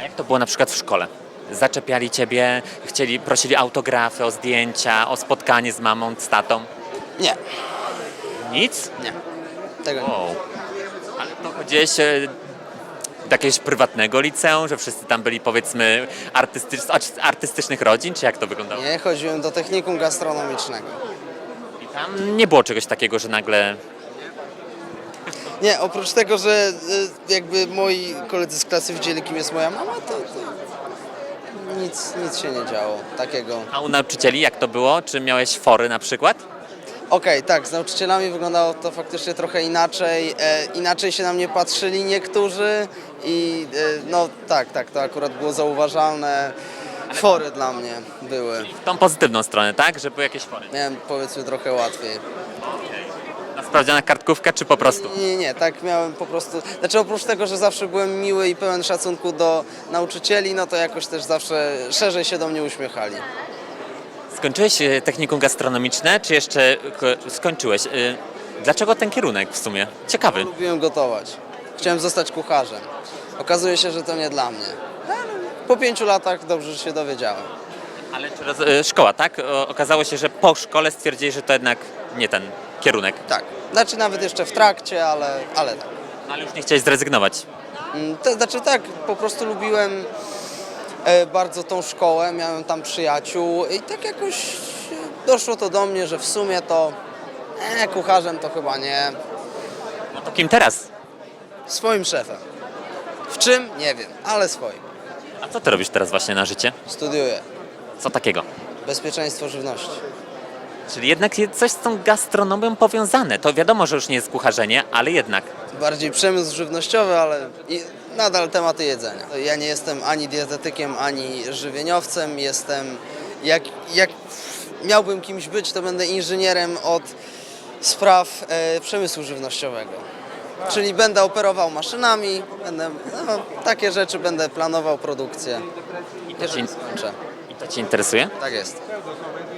A jak to było na przykład w szkole? Zaczepiali ciebie, chcieli, prosili autografy, o zdjęcia, o spotkanie z mamą, z tatą? Nie, Nic? nie. Tego nie. Wow. Ale to chodziłeś e, do jakiegoś prywatnego liceum, że wszyscy tam byli powiedzmy artystycz, z artystycznych rodzin, czy jak to wyglądało? Nie, chodziłem do technikum gastronomicznego. I tam nie było czegoś takiego, że nagle Nie, oprócz tego, że y, jakby moi koledzy z klasy widzieli, kim jest moja mama, to, to nic, nic się nie działo takiego. A u nauczycieli jak to było? Czy miałeś fory na przykład? Okej, tak, z nauczycielami wyglądało to faktycznie trochę inaczej. E, inaczej się na mnie patrzyli niektórzy i e, no tak, tak, to akurat było zauważalne. Fory dla mnie były. W tą pozytywną stronę, tak? Że były jakieś fory. Miałem powiedzmy trochę łatwiej. Na sprawdziana kartkówka, czy po prostu? Nie, nie, nie, tak miałem po prostu. Znaczy oprócz tego, że zawsze byłem miły i pełen szacunku do nauczycieli, no to jakoś też zawsze szerzej się do mnie uśmiechali. Skończyłeś e, technikum gastronomiczne, czy jeszcze ko- skończyłeś? E, Dlaczego ten kierunek w sumie? Ciekawy. Lubiłem gotować. Chciałem zostać kucharzem. Okazuje się, że to nie dla mnie. Po pięciu latach dobrze że się dowiedziałem. Ale czy roz, e, szkoła, tak? O, Okazało się, że po szkole stwierdzili, że to jednak nie ten kierunek. Tak. Znaczy nawet jeszcze w trakcie, ale, ale tak. No, ale już nie chciałeś zrezygnować. Mm, To znaczy tak, po prostu lubiłem e, bardzo tą szkołę, miałem tam przyjaciół i tak jakoś e, doszło to do mnie, że w sumie to e, kucharzem to chyba nie. No to kim teraz? Swoim szefem. W czym? Nie wiem, ale swoim. A co ty robisz teraz właśnie na życie? Studiuję. Co takiego? Bezpieczeństwo żywności. Czyli jednak coś z tą gastronomią powiązane. To wiadomo, że już nie jest kucharzenie, ale jednak. Bardziej przemysł żywnościowy, ale i nadal tematy jedzenia. Ja nie jestem ani dietetykiem, ani żywieniowcem. Jestem, jak, jak miałbym kimś być, to będę inżynierem od spraw e, przemysłu żywnościowego. Czyli będę operował maszynami, będę, no, takie rzeczy, będę planował produkcję, jeżeli skończę. I to Cię interesuje? Tak jest.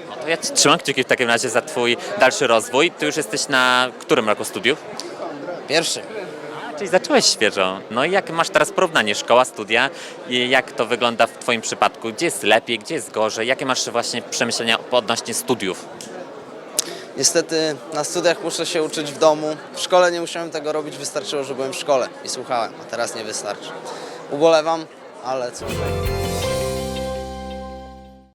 No to ja ci trzymam kciuki w takim razie za Twój dalszy rozwój. Ty już jesteś na którym roku studiów? Pierwszy. A, czyli zacząłeś świeżo. No i jak masz teraz porównanie szkoła, studia, i jak to wygląda w Twoim przypadku? Gdzie jest lepiej, gdzie jest gorzej? Jakie masz właśnie przemyślenia odnośnie studiów? Niestety na studiach muszę się uczyć w domu. W szkole nie musiałem tego robić, wystarczyło, że byłem w szkole i słuchałem, a teraz nie wystarczy. Ubolewam, ale cóż.